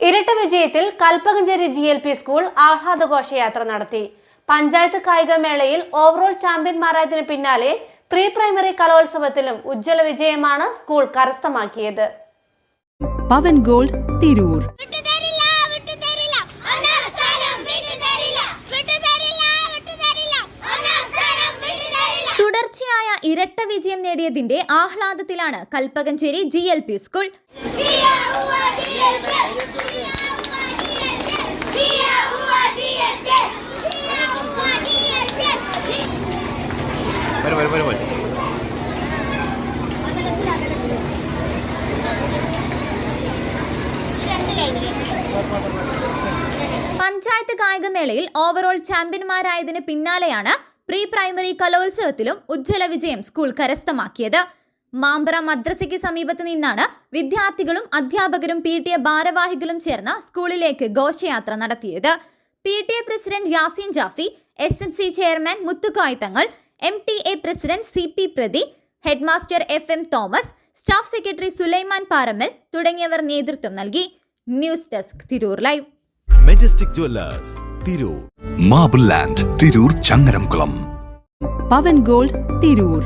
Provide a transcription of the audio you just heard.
ഇരട്ട വിജയത്തിൽ Kalpakanchery G L P school ആഹ്ലാദഘോഷയാത്ര നടത്തി. പഞ്ചായത്ത് കായികമേളയിൽ ഓവറോൾ ചാമ്പ്യന്മാരായതിനു പിന്നാലെ പ്രീ പ്രൈമറി കലോത്സവത്തിലും ഉജ്ജ്വല വിജയമാണ് സ്കൂൾ കരസ്ഥമാക്കിയത്. പവൻ ഗോൾഡ് തിരൂർ. തുടർച്ചയായ ഇരട്ട വിജയം നേടിയതിന്റെ ആഹ്ലാദത്തിലാണ് Kalpakanchery G L P school panchayat കായികമേളയിൽ overall ചാമ്പ്യന്മാരായതിന് പിന്നാലെയാണ് പ്രീ പ്രൈമറി കലോത്സവത്തിലും ഉജ്ജ്വല വിജയം സ്കൂൾ കരസ്ഥമാക്കിയത്. മാമ്പറ മദ്രസയ്ക്ക് സമീപത്ത് നിന്നാണ് വിദ്യാർത്ഥികളും അധ്യാപകരും പി ടി എ ഭാരവാഹികളും ചേർന്ന് സ്കൂളിലേക്ക് ഘോഷയാത്ര നടത്തിയത്. P T A president Yaseen Jasi S M C chairman Muthukkoya Thangal M T A president C P Prathi headmaster F M Thomas staff secretary Sulaiman Parammal തുടങ്ങിയവർ നേതൃത്വം നൽകി. News desk Tirur live. Majestic jewellers Tirur. Marble land Tirur Changaramkulam. Pavan gold Tirur.